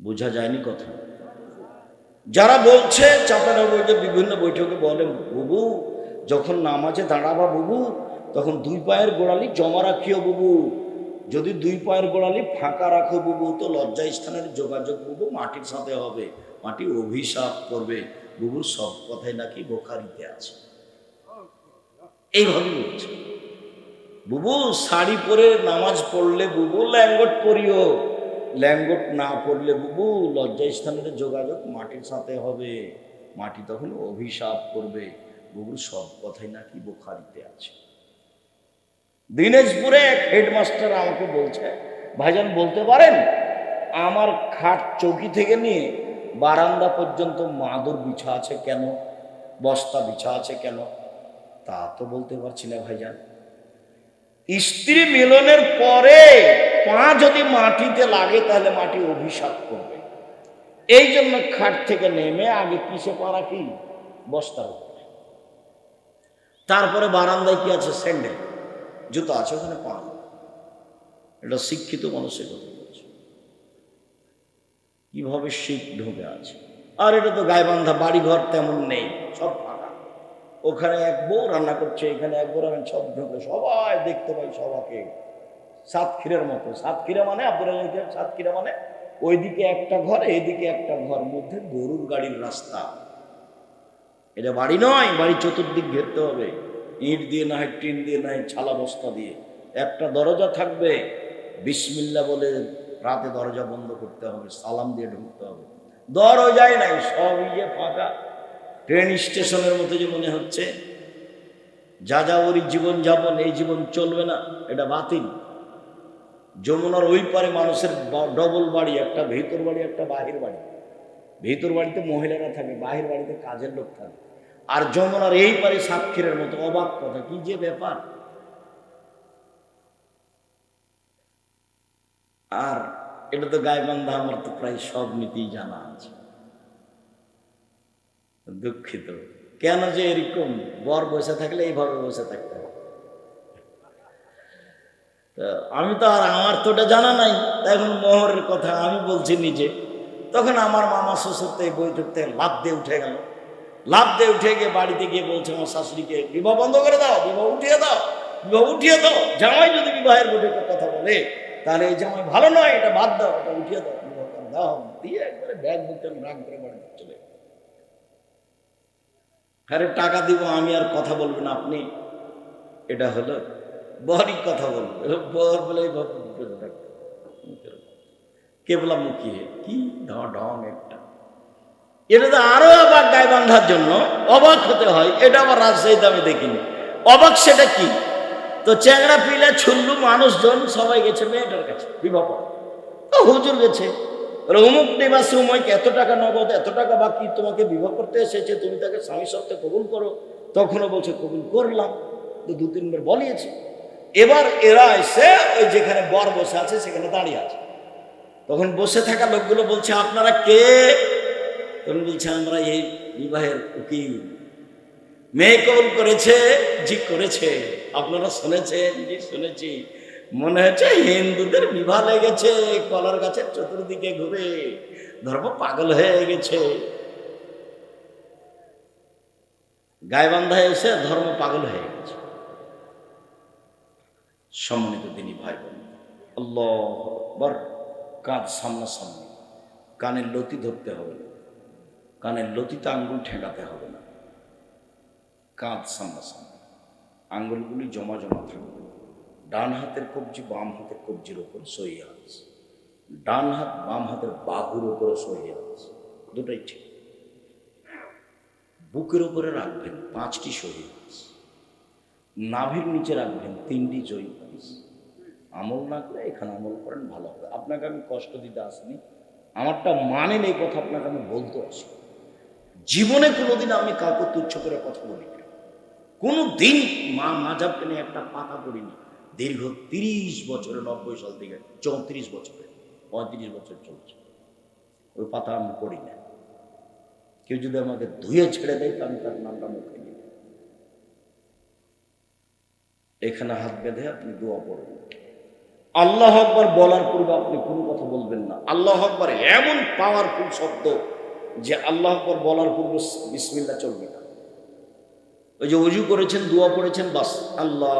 বোঝা যায়নি কথা। যারা বলছে চাপানগরে বিভিন্ন বৈঠকে বলে, বুবু, যখন নামাজে দাঁড়াবা বুবু, তখন দুই পায়ের গোড়ালি জমা রাখিও বুবু। যদি দুই পায়ের গোড়ালি ফাঁকা রাখো বুবু, তো লজ্জা স্থানের যোগাযোগ বুবু মাটির সাথে হবে, মাটি অভিশাপ করবে। বুবুর সব কথাই নাকি বোখারিতে আছে। এইভাবে বলছে। বুবু, শাড়ি পরে নামাজ পড়লে বুবু ল্যাঙ্গট পরিও। ল্যাঙ্গট না পড়লে বুবু লজ্জা স্থানের যোগাযোগ মাটির সাথে হবে। মাটি তখন অভিশাপ করবে। বুবুর সব কথাই নাকি বোখারিতে আছে। দিনাজপুরে এক হেডমাস্টার আমাকে বলছে, ভাইজান, বলতে পারেন? আমার খাট চৌকি থেকে নিয়ে বারান্দা পর্যন্ত মাদুর বিছা আছে কেন? বস্তা বিছা আছে কেন? তা তো বলতে পারছি না ভাইজান। স্ত্রী মিলনের পরে পা যদি মাটিতে লাগে, তাহলে মাটি অভিশাপ করবে। এই জন্য খাট থেকে নেমে আগে কিসে পা কি? বস্তার তারপরে বারান্দায় কি আছে? স্যান্ডেল। জুতো আছে, ওখানে পা এটা শিক্ষিত মানুষের কথা বলছে। কীভাবে শিখ ঢুকে আছে? আর এটা তো গায়েবান্ধা বাড়ি ঘর তেমন নেই, সব ফাঁকা। ওখানে এক বউ রান্না করছে, এখানে এক বউ রান্না সব ঢুকে সবাই দেখতে পাই সবাকে। সাতক্ষীরের মতো। সাতক্ষীরা মানে আব্দুল সাতক্ষীরা মানে ওইদিকে একটা ঘর এদিকে একটা ঘর। মধ্যে গরুর গাড়ির রাস্তা। এটা বাড়ি নয়, বাড়ি চতুর্দিক ঘেরতে হবে। ইট দিয়ে না হয় টিন দিয়ে, না হয় ছালা বস্তা দিয়ে। একটা দরজা থাকবে। বিসমিল্লা বলে রাতে দরজা বন্ধ করতে হবে, সালাম দিয়ে ঢুকতে হবে। দরজাই নাই সব ইয়ে ফাঁকা। ট্রেন স্টেশনের মতো যে মনে হচ্ছে, যা যাবরই জীবন যাপন এই জীবন চলবে না, এটা বাতিল। যমুনার ওই পারে মানুষের ডবল বাড়ি, একটা ভেতর বাড়ি, একটা বাহির বাড়ি। ভিতর বাড়িতে মহিলারা থাকে, বাহির বাড়িতে কাজের লোক থাকে। আর যমুনার এই পারে সাক্ষীরের মতো অবাক কথা, কি যে ব্যাপার? আর এটা তো গায়বান্ধা আমার তো প্রায় সব নীতিই জানা আছে। দুঃখিত। কেন যে এরকম বর বসে থাকলে এইভাবে বসে থাকতে হবে? আমি তো আর আমার তো ওটা জানা নাই। এখন মোহরের কথা আমি বলছি নিজে। তখন আমার মামা শ্বশুর তো এই বৈঠক থেকে লাভ দিয়ে উঠে গেল। লাভ দিয়ে উঠে গিয়ে বাড়িতে গিয়ে বলছে আমার শাশুড়িকে বিবাহ বন্ধ করে দাও, বিবাহ উঠিয়ে দাও, বিবাহ উঠিয়ে দাও। জামাই যদি বিবাহের বৈঠকের কথা বলে, তাহলে এই জামাই ভালো নয়, এটা বাদ দাও, এটা উঠিয়ে দাও, বিবাহ দাও। দিয়ে একবারে ব্যাগ বুকটা রাগ করে বাড়িতে চলে। আরে টাকা দিব, আমি আর কথা বলবেন আপনি এটা হলো বরই কথা বলব। বর বলে কেবলা মুখিয়ে কি ঢ একটা। এটা তো আরও অবাক গায়ে বাঁধার জন্য। অবাক হতে হয়, এটা আবার রাজশাহীতে আমি দেখিনি। অবাক সেটা কি? তো চ্যাংড়া পিলা ছুল্লু মানুষজন সবাই গেছে মেয়েটার কাছে, বিবাহ। হুজুর গেছে। বলে, অমুক নিবাসী উময়কে এত টাকা নগদ এত টাকা বাকি তোমাকে বিবাহ করতে এসেছে তুমি তাকে স্বামী সত্ত্বে কবুল করো। তখনও বলছে কবুল করলাম। দু তিনবার বলিয়েছে। এবার এরা এসে ওই যেখানে বর বসে আছে সেখানে দাঁড়িয়ে আছে। তখন বসে থাকা লোকগুলো বলছে আপনারা কে? তখন বলছে আমরা এই বিবাহের উকিল। মেয়ে কবুল করেছে জি করেছে। আপনারা শুনেছেন? জি শুনেছি। মনে হচ্ছে হিন্দুদের বিবাহ লেগেছে, কলার গাছের চতুর্দিকে ঘুরে ধর্ম পাগল হয়ে গেছে। গায়বান্ধায় এসে ধর্ম পাগল হয়ে গেছে। সম্মানিত তিনি ভাই বোন আল্লাহ আকবার, কাঁধ সামনাসামনি, কানের লতি ধরতে হবে না, কানের লতিতে আঙ্গুল ঠেকাতে হবে না। কাঁধ সামনাসামনি, আঙ্গুলগুলি জমা জমা থাকবে। ডান হাতের কবজি, বাম হাতের কবজির ওপর সহিয়ে আছে। ডান হাত, বাম হাতের বাহুর ওপরে সহিয়ে আছে। দুটাই ঠিক। বুকের উপরে রাখবেন পাঁচটি আছে। নাভির নিচে রাখবেন তিনটি জয়ী আমল না করে এখানে আমল করেন, ভালো হবে। আপনাকে আমি কষ্ট দিতে আসিনি। আমারটা মানে নেই কথা, আপনাকে আমি বলতে আসি জীবনে কোনোদিন আমি কাউকে তুচ্ছ করে কথা বলি কোনো দিন মা মাঝাবকে নিয়ে একটা পাতা পড়িনি। দীর্ঘ তিরিশ বছরে, নব্বই সাল থেকে চৌত্রিশ বছরে, পঁয়ত্রিশ বছর চলছে। ওই পাতা আমি পড়ি না। কেউ যদি আমাকে ধুয়ে ছেড়ে দেয়, তো আমি তার নামটা মুখে নিই এখানে হাত বেঁধে আপনি দোয়া পড়বেন আল্লাহ আকবর বলার পূর্বে আপনি কোনো কথা বলবেন না। আল্লাহ আকবর এমন পাওয়ারফুল শব্দ যে আল্লাহ আকবর বলার পূর্বে বিসমিল্লা চলবে না। ওই যে উজু করেছেন, দোয়া পড়েছেন, বাস। আল্লাহ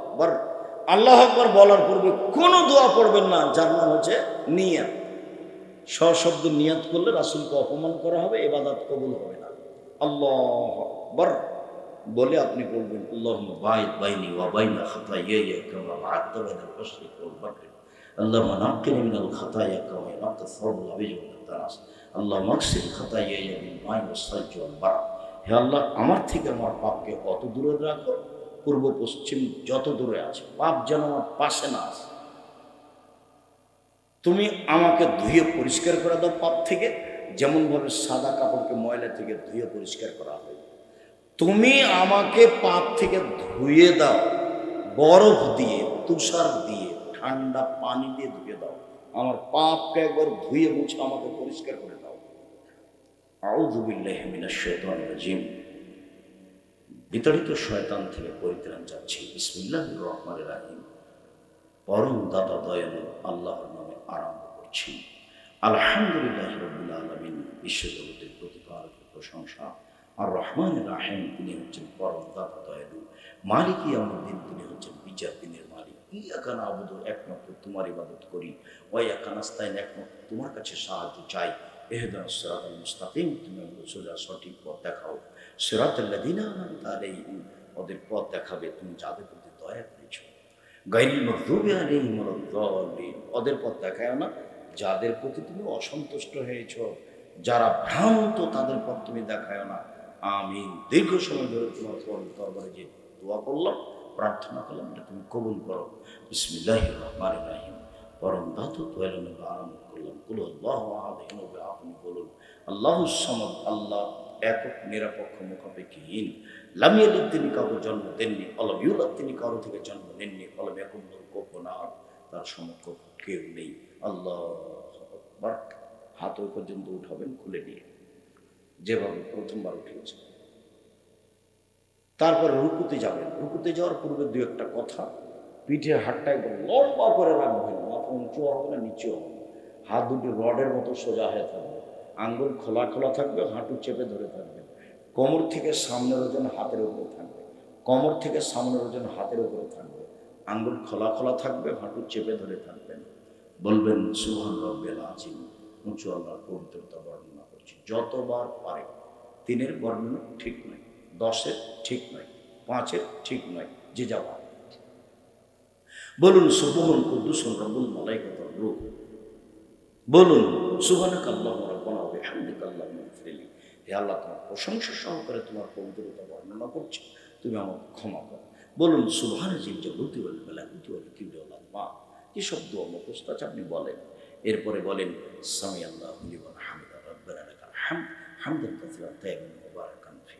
আকবর। আল্লাহ আকবর বলার পূর্বে কোনো দোয়া পড়বেন না যার নাম হচ্ছে নিয়াত সশব্দ নিয়াত করলে রাসুলকে অপমান করা হবে এবাদাত কবুল হবে না আল্লাহ আকবর বলে আপনি বলবেন আল্লাহ বাইদ বাইনি ওয়া বাইনা খাতাইয়া কামা বা'আদতা বাইনাল মাশরিক ওয়াল মাগরিব اللهم نقني من الخطايا كما ينقى الثوب الابيض من الدنس اللهم اغسل خطاياي بالماء والثلج والبرد হে আল্লাহ আমার থেকে আমার পাপকে কত দূরে রাখো পূর্ব পশ্চিম যত দূরে আছে, পাপ যেন আমার পাশে না আসে তুমি আমাকে ধুয়ে পরিষ্কার করে দাও পাপ থেকে, যেমনভাবে সাদা কাপড়কে ময়লা থেকে ধুয়ে পরিষ্কার করা হয়। তুমি আমাকে পাপ থেকে ধুয়ে দাও, বরফ দিয়ে, তুষার দিয়ে, ঠান্ডা পানি দিয়ে ধুয়ে দাও। আমার পাপকে একবার ধুয়ে মুছে আমাকে পরিষ্কার করে দাও। আউযুবিল্লাহি মিনাশ শাইতানির রাজিম। বিতাড়িত শয়তান থেকে পরিত্রাণ চাচ্ছি। বিসমিল্লাহির রহমানির রহিম। পরম দাতা দয়ালু আল্লাহর নামে আরম্ভ করছি। আলহামদুলিল্লাহ রবিল আলমিন, বিশ্বজগতের প্রতিপালক প্রশংসা। আর রহমান রাহেম, তিনি হচ্ছেন পরম দাতা দয়ালু। আমার দিন, তিনি হচ্ছেন বিচার দিনের মালিক। ইয়াকানা আবুদ একমাত্র তোমার ইবাদত করি। ওই একানাস্তাইন একমাত্র তোমার কাছে সাহায্য চাই। এহেদান সিরাত মুস্তাকিম, তুমি সোজা সঠিক পথ দেখাও। সিরাত আল্লাদিনা আলাইহিম, ওদের পথ দেখাবে, তুমি যাদের প্রতি দয়া করেছ। গাইল মকদুবে আলাইহিম ওদের পথ দেখায় না, যাদের প্রতি তুমি অসন্তুষ্ট হয়েছ, যারা ভ্রান্ত, তাদের পথ তুমি দেখায় না। আমি দীর্ঘ সময় ধরে তোমার দরবারে যে দোয়া করলাম, প্রার্থনা করলাম, এটা তুমি কবুল করো। বিসমিল্লাহ রহমান রাহিম। পরম ধাতু তোয়ালানো আরম্ভ করলাম, কুল আল্লাহ আহাদিন আপনি বলুন, আল্লাহ সমদ, আল্লাহ একক নিরপেক্ষ মুখাপেক্ষীহীন লামিয়ালিদ তিনি কাউকে জন্ম দেননি, অলম ইউলাদ তিনি কারও থেকে জন্ম নেননি, অলম এখন গোপনাথ তার সমকক্ষ কেউ নেই। আল্লাহ হাত ওই পর্যন্ত উঠাবেন, খুলে নিয়ে। যেভাবে প্রথমবার উঠিয়েছে তারপর রুকুতে যাবেন। রুকুতে যাওয়ার পূর্বে দু একটা কথা। পিঠে হাতটা একদম লম্বা করে রাখবেন। মাথা উঁচু হবে না, নিচেও হবে হাত দুটি রডের মতো সোজা হয়ে থাকবে। আঙ্গুল খোলা খোলা থাকবে, হাঁটু চেপে ধরে থাকবে। কোমর থেকে সামনের ওজন হাতের উপরে থাকবে। কোমর থেকে সামনের ওজন হাতের উপরে থাকবে। আঙ্গুল খোলা খোলা থাকবে, হাঁটু চেপে ধরে থাকবেন বলবেন, সুহান রব্বেল আজিম উঁচু আল্লাহর পবিত্রতা বর্ণনা করছি। যতবার পারে। তিনের বর্ণনা ঠিক নয়, দশের ঠিক নয়, পাঁচের ঠিক নয়, যে যাওয়া বলুন, সুবহন কুদ্দুসন রব্বুল মালাইকাতার রূপ বলুন সুবহানাক আল্লাহুম্মা রাব্বানা ওয়া বিহামদিকা ইগফিরলি হে আল্লাহ, তোমার প্রশংসা সহকারে তোমার পবিত্রতা বর্ণনা করছি। তুমি আমাকে ক্ষমা করো। বলুন কিবরি ওয়াল আযমা কি শব্দ মুখস্থ আছে আপনি বলেন। এরপরে বলেন আল্লাহু ফি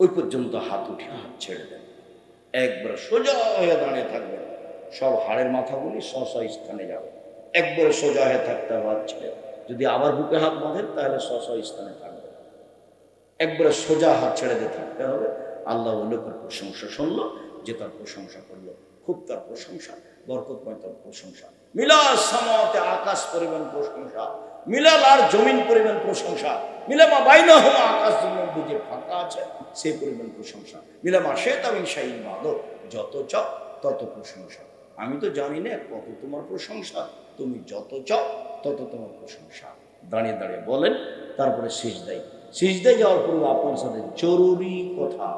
ওই পর্যন্ত হাত উঠিয়ে হাত ছেড়ে দেন। একবার সোজা হয়ে দাঁড়িয়ে থাকবেন। সব হাড়ের মাথাগুলি স্ব স্থানে যাবে। একবার সোজা হয়ে থাকতে হাত ছেড়ে। যদি আবার বুকে হাত বাঁধেন, তাহলে স্ব স্থানে থাকবে। একবারে সোজা হাত ছেড়ে দিয়ে থাকতে হবে। আল্লাহ লোকের প্রশংসা শুনলো, যে তার প্রশংসা করল। খুব তার প্রশংসা, বরকতময় তার প্রশংসা। মিলাল সামাতে আকাশ পরিমাণ প্রশংসা মিলাল আর জমিন পরিমাণ প্রশংসা মিলামা বাইনা হলো আকাশ জমিন যে ফাঁকা আছে, সেই পরিমাণ প্রশংসা। মিলামা সে তামিন শাহীন মাদক যত চাও তত প্রশংসা। আমি তো জানি না কত তোমার প্রশংসা, তুমি যত চাও তত তোমার প্রশংসা। দাঁড়িয়ে দাঁড়িয়ে বলেন, তারপরে সিজদাই সিজদাই যাওয়ার পূর্বে আপনার সাথে জরুরি কথা।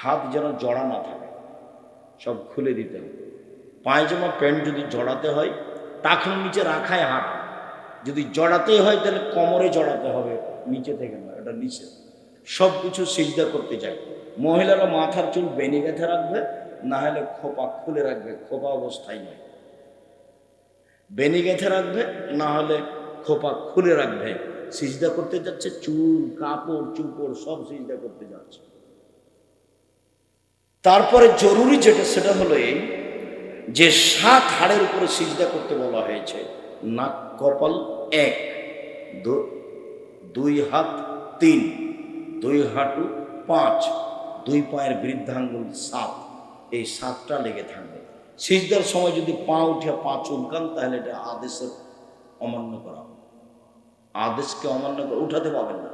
হাত যেন জড়া না থাকে, সব খুলে দিতে হবে। পায়জামা প্যান্ট যদি জড়াতে হয় টাকন নিচে রাখায় হাত। যদি জড়াতে হয়, তাহলে কোমরে জড়াতে হবে, নিচে থেকে না এটা নিচে। সব কিছু সিজদা করতে চাই। মহিলারা মাথার চুল বেনি গেঁথে রাখবে, না হলে খোপা খুলে রাখবে, খোপা অবস্থায় নয়। বেনি গেঁথে রাখবে, না হলে খোপা খুলে রাখবে। সিজদা করতে যাচ্ছে, চুল, কাপড়, চুপড় সব সিজদা করতে যাচ্ছে। তারপরে জরুরি যেটা, সেটা হলো এই যে সাত হাড়ের উপরে সিজদা করতে বলা হয়েছে, নাক কপাল এক দুই হাত তিন, দুই হাঁটু পাঁচ, দুই পায়ের বৃদ্ধাঙ্গুল সাত, এই সাতটা লেগে থাকবে। সিজদার সময় যদি পা উঠে পা চুলকান, তাহলে এটা আদেশের অমান্য করা আদেশকে অমান্য করে উঠাতে পাবেন না।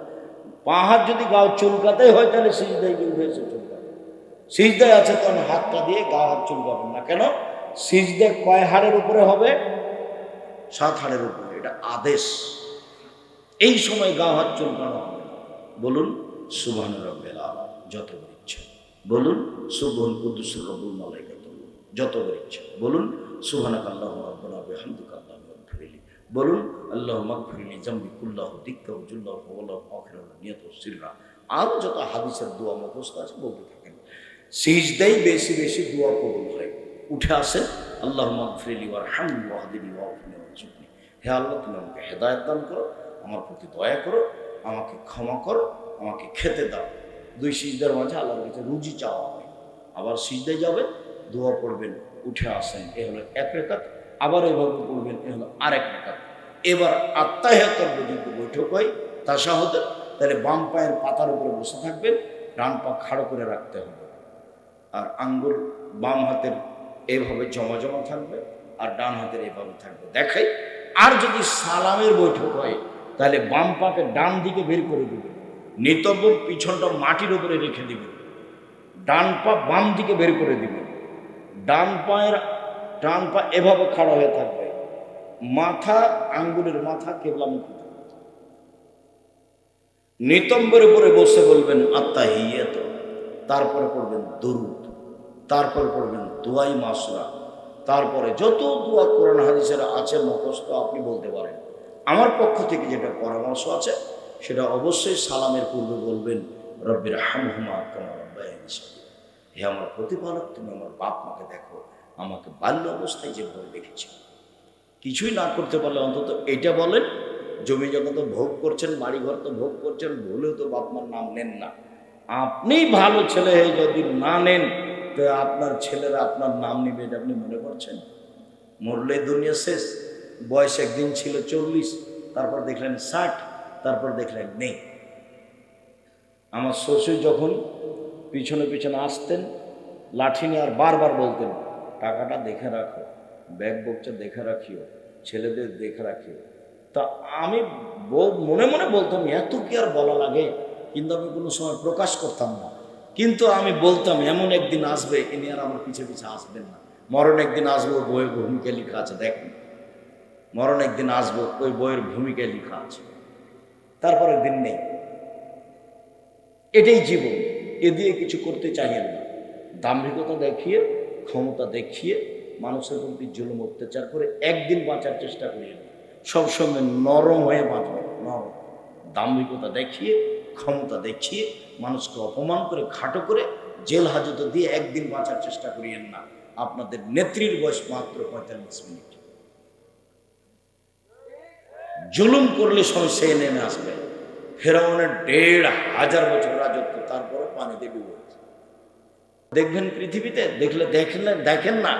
পা হাত যদি গাও চুলকাতে হয়, তাহলে সিজদায় কিন্তু এসে চুলকাবে। সিজদায় আছে তখন হাতটা দিয়ে গা হাত চুলকাবেন না। কেন? সিজদে কয় হাড়ের উপরে হবে? সাত হাড়ের উপরে। এটা আদেশ। এই সময় গা হাত চুলকানো হবে বলুন সুবহান রব্বিল যতবার ইচ্ছা। বলুন সুবহান কুদ্দুস রব্বুল মালাইকাতুল্লাহ যতবার ইচ্ছা। বলুন রাব্বানা বিহামদিকা আল্লাহুম্মা ইগফিরলি। বলুন, আল্লাহুম্মা ইগফিরলি জামবি কুল্লাহু দিক্কাহু জুল্লাহু ওয়ালাহু আখিরাহু নিয়াতু সিররা। আরও যত হাদিসের দোয়া মুখস্থ আছে বলতে থাকেন। সিজদাই বেশি বেশি দোয়া কবুল হয়। উঠে আসে আল্লাহ মগফিরি ওয়ার হাম ওয়াহদিনী ওয়াফিনী ওয়াজুবনি হে আল্লাহ, তুমি আমাকে হেদায়ত দান করো, আমার প্রতি দয়া করো, আমাকে ক্ষমা করো, আমাকে খেতে দাও। দুই সিজদার মাঝে আল্লাহর কাছে রুজি চাওয়া হয়। আবার সিজদায় যাবে দোয়া পড়বেন, উঠে আসেন, এ হলো এক রেখাত, আবার এভাবে পড়বেন এ হলো আরেক রেখাত। এবার আত্মাহিয়াতর পর্যন্ত বৈঠক হয় তাসাহতের তাহলে বাম পায়ের পাতার উপরে বসে থাকবেন, ডান পা খাড়ো করে রাখতে হবে। আর আঙ্গুল বাম হাতের এইভাবে জমা জমা থাকবে, আর ডান হাতের এইভাবে থাকবে। দেখাই, আর যদি সালামের বৈঠক হয়, তাহলে বাম পাকে ডান দিকে বের করে দিবেন, নিতব্য পিছনটা মাটির উপরে রেখে দিবেন, ডান পা বাম দিকে বের করে দিবেন। ডান পায়ের, ডান পা এভাবে খাড়া হয়ে থাকবে। মাথা আঙ্গুলের মাথা কেবলামুখী। নিতম্বের উপরে বসে বলবেন আত্মা হিয়াত তারপরে পড়বেন, দরুদ। তারপরে পড়বেন, দোয়াই মাসরা তারপরে যত দোয়া কোরআন হাদিসের আছে, মুখস্থ আপনি বলতে পারেন। আমার পক্ষ থেকে যেটা পরামর্শ আছে, সেটা অবশ্যই সালামের পূর্বে বলবেন, রব্বির হামহুমা কামা সাগীরা। হে আমার প্রতিপালক, তুমি আমার বাপ মাকে দেখো, আমাকে বাল্য অবস্থায় যেভাবে দেখেছি। কিছুই না করতে পারলে অন্তত এটা বলেন, জমি জগা তো ভোগ করছেন, বাড়িঘর তো ভোগ করছেন ভুলেও তো বাপ মার নাম নেন না। আপনি ভালো ছেলে হয়ে যদি না নেন, তো আপনার ছেলেরা আপনার নাম নিবে এটা আপনি মনে করছেন? মরলে দুনিয়া শেষ, বয়স একদিন ছিল চল্লিশ, তারপর দেখলেন ষাট, তারপর দেখলেন নেই। আমার শ্বশুর যখন পিছনে পিছনে আসতেন, লাঠি নিয়ে আর বারবার বলতেন, টাকাটা দেখে রাখো, ব্যাগ বকটা দেখে রাখিও, ছেলেদের দেখে রাখিও। তা আমি মনে মনে বলতাম, এত কি আর বলা লাগে? কিন্তু আমি কোনো সময় প্রকাশ করতাম না। কিন্তু আমি বলতাম, এমন একদিন আসবে, ইনি আর আমার পিছে পিছে আসবেন না। মরণ একদিন আসব বইয়ের ভূমিকা লেখা আছে, দেখেন। মরণ একদিন আসব, ওই বইয়ের ভূমিকায় লেখা আছে। তারপর একদিন নেই। এটাই জীবন। এ দিয়ে কিছু করতে চাইেন না। দাম্ভিকতা দেখিয়ে, ক্ষমতা দেখিয়ে মানুষের প্রতি জুলুম, অত্যাচার করে একদিন বাঁচার চেষ্টা করিয়েন সবসময় নরম হয়ে বাঁচবে নরম। দাম্ভিকতা দেখিয়ে, ক্ষমতা দেখিয়ে মানুষকে অপমান করে, খাটো করে জেল হাজতে দিয়ে একদিন বাঁচার চেষ্টা করিয়েন না। আপনাদের নেত্রীর বয়স মাত্র পঁয়তাল্লিশ মিনিট। জুলুম করলে সময় সে নেমে আসবে। ফেরাউনের দেড় হাজার বছর রাজত্ব তারপরে পানিতে ডুবেছে। দেখবেন পৃথিবীতে দেখলে দেখলেন দেখেন না,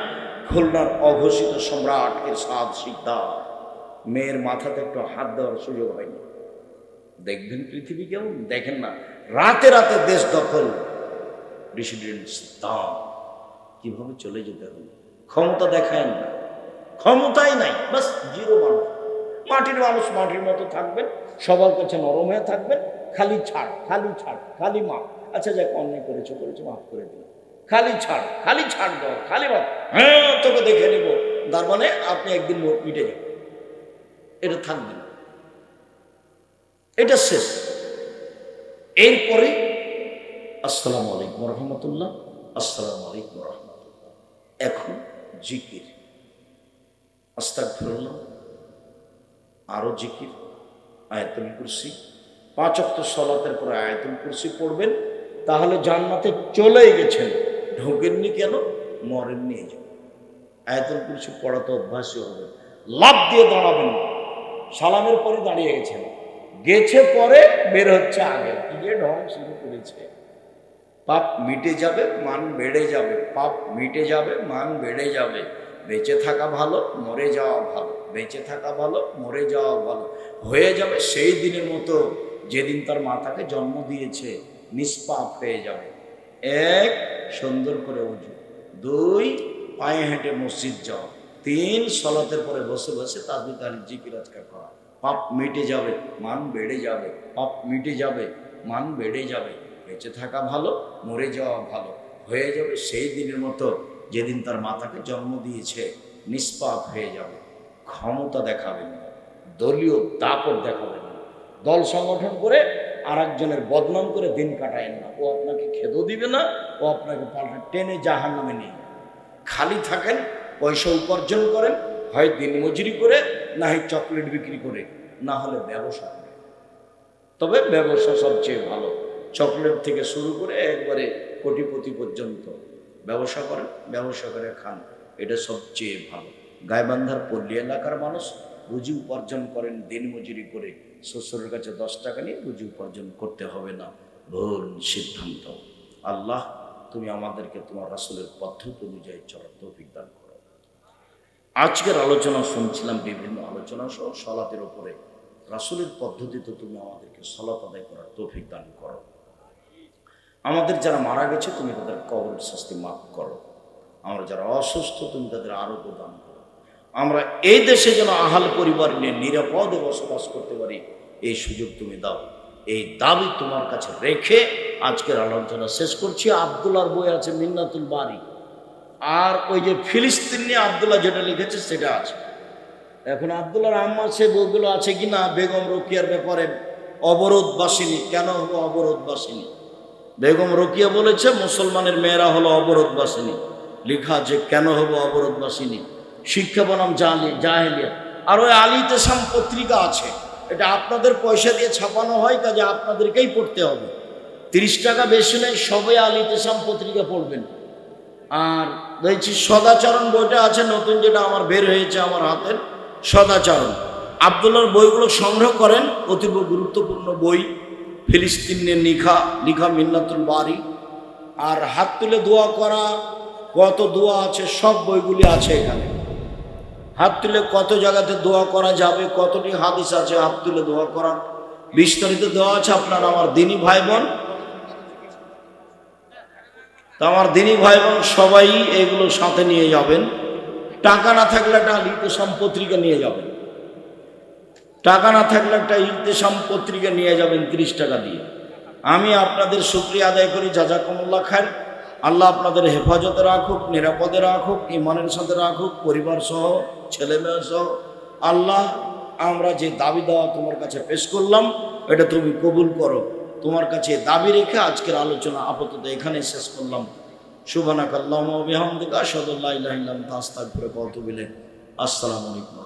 খুলনার অঘোষিত সম্রাট এর সাদ সিদ্ধার মেয়ের মাথাতে একটু হাত দেওয়ার সুযোগ হয়নি। দেখবেন পৃথিবী কেমন দেখেন না, রাতে রাতে দেশ দখল। প্রেসিডেন্ট সিদ্ধাম কীভাবে চলে যেতে হবে? ক্ষমতা দেখায় না। ক্ষমতাই নাই, বাস জিরো মানুষ। মাটির মানুষ মাটির মতো থাকবেন সবার কাছে নরম হয়ে থাকবেন খালি ছাড় খালি ছাড়, খালি মাপ। আচ্ছা যাক, অন্যায় করেছ করেছ, মাফ করে দিল খালি ছাড় খালি ছাড় দাও, খালি মাপ। হ্যাঁ তোকে দেখে নিব। তার মানে আপনি একদিন মিটে যাবেন। এটা থাকবে না। এটা শেষ। এরপরে, আসসালামু আলাইকুম রহমতুল্লাহ, আসসালামু আলাইকুম রহমতুল্লাহ। এখন জিকির। আস্তাক ফিরুল্লাহ আরও জিকির, আয়াতুল কুরসি। পাঁচ অক্ট সলাতের পরে আয়াতুল কুরসি পড়বেন, তাহলে জান্নাতে চলেই গেছেন। ঢোকেননি কেন? মরেননি এই জন্য আয়াতুল কুরসি পড়া তো অভ্যাসই হবে। লাভ দিয়ে দাঁড়াবেন সালামের পরে দাঁড়িয়ে গেছেন। গেছে পরে বের হচ্ছে আগে। কি ঢং শুরু করেছে। পাপ মিটে যাবে, মান বেড়ে যাবে। পাপ মিটে যাবে, মান বেড়ে যাবে। বেঁচে থাকা ভালো, মরে যাওয়া ভালো। বেঁচে থাকা ভালো, মরে যাওয়া ভালো। হয়ে যাবে সেই দিনের মতো যেদিন তার মাতাকে জন্ম দিয়েছে, নিষ্পাপ হয়ে যাবে। এক, সুন্দর করে উজু দুই, পায়ে হেঁটে মসজিদ যাওয়া তিন, সলাতের পরে বসে বসে তাজবি তাহলে জিকির, আজকার করা। পাপ মিটে যাবে, মান বেড়ে যাবে। পাপ মিটে যাবে, মান বেড়ে যাবে। বেঁচে থাকা ভালো, মরে যাওয়া ভালো। হয়ে যাবে সেই দিনের মতো যেদিন তার মাতাকে জন্ম দিয়েছে, নিষ্পাপ হয়ে যাবে। ক্ষমতা দেখাবেন না, দলীয় দাপট দেখাবেন না। দল সংগঠন করে আর একজনের বদনাম করে দিন কাটায়েন না। ও আপনাকে খেতেও দিবে না, ও আপনাকে পাল্টা টেনে জাহান নামে নিয়ে। খালি থাকেন, পয়সা উপার্জন করেন, হয় দিন মজুরি করে, না হয় চকলেট বিক্রি করে, না হলে ব্যবসা করে। তবে ব্যবসা সবচেয়ে ভালো, চকলেট থেকে শুরু করে একবারে কোটিপতি পর্যন্ত। ব্যবসা করেন, ব্যবসা করে খান, এটা সবচেয়ে ভালো। গাইবান্ধার পল্লী এলাকার মানুষ রুজি উপার্জন করেন, দিন মজুরি করে। শ্বশুরের কাছে দশ টাকা নিয়ে রুজি উপার্জন করতে হবে না। ভুল সিদ্ধান্ত। আল্লাহ, তুমি আমাদেরকে তোমার রাসুলের পদ্ধতি অনুযায়ী চলার তৌফিক দান করো। আজকের আলোচনা শুনছিলাম, বিভিন্ন আলোচনা সহ সলাতের ওপরে রাসুলের পদ্ধতিতে তুমি আমাদেরকে সলাত আদায় করার তৌফিক দান করো। আমাদের যারা মারা গেছে, তুমি তাদের কবর শাস্তি মাফ করো। আমরা যারা অসুস্থ, তুমি তাদের আরোগ্য দান করো আমরা এই দেশে যেন আহাল পরিবার নিয়ে নিরাপদে বসবাস করতে পারি, এই সুযোগ তুমি দাও। এই দাবি তোমার কাছে রেখে আজকের আলোচনা শেষ করছি। আবদুল্লার বই আছে মিন্নাতুল বাড়ি আর ওই যে ফিলিস্তিন নিয়ে আবদুল্লাহ যেটা লিখেছে, সেটা আছে। এখন আবদুল্লাহর আম্মা সে বইগুলো আছে কি না, বেগম রোকিয়ার ব্যাপারে অবরোধ বাসিনী কেন হলো অবরোধ বাসিনী বেগম রোকিয়া বলেছে, মুসলমানের মেয়েরা হলো অবরোধ বাসিনী লেখা যে কেন হব অবরোধ বাসিনী শিক্ষা বনাম জালি জাহেলিয়া আর ওই আলী তেসাম পত্রিকা আছে। এটা আপনাদের পয়সা দিয়ে ছাপানো হয়, কাজে আপনাদেরকেই পড়তে হবে। তিরিশ টাকা বেশি নেই সবাই আলী তেসাম পত্রিকা পড়বেন। আর দেখছি সদাচরণ বইটা আছে, নতুন যেটা আমার বের হয়েছে আমার হাতের, সদাচরণ। আবদুল্লার বইগুলো সংগ্রহ করেন, অতীব গুরুত্বপূর্ণ বই, ফিলিস্তিনের নিখা লিখা মিন্নাতুল বাড়ি আর হাত তুলে দোয়া করা, কত দোয়া আছে, সব বইগুলি আছে এখানে। হাত তুলে কত জায়গাতে দোয়া করা যাবে, কতটি হাদিস আছে হাত তুলে দোয়া করা। বিস্তারিত দেওয়া আছে আপনার আমার দিনী ভাই বোন। আমার দিনী ভাই বোন সবাই এগুলো সাথে নিয়ে যাবেন। টাকা না থাকলে একটা ইতেসাম পত্রিকা নিয়ে যাবেন। টাকা না থাকলে একটা ইতেসাম পত্রিকা নিয়ে যাবেন তিরিশ টাকা দিয়ে। আমি আপনাদের শুক্রিয়া আদায় করি, জাজাকুমুল্লাহ খান আল্লাহ আপনাদের হেফাজতে রাখুক, নিরাপদে রাখুক ইমানের সাথে রাখুক, পরিবার সহ ছেলে মেয়ে সহ। আল্লাহ, আমরা যে দাবি দেওয়া তোমার কাছে পেশ করলাম, এটা তুমি কবুল করো। তোমার কাছে দাবি রেখে আজকের আলোচনা আপাতত এখানে শেষ করলাম। শুভানাক আল্লাহ বিহামদিকা তাস্তাক করে আসসালামু আলাইকুম।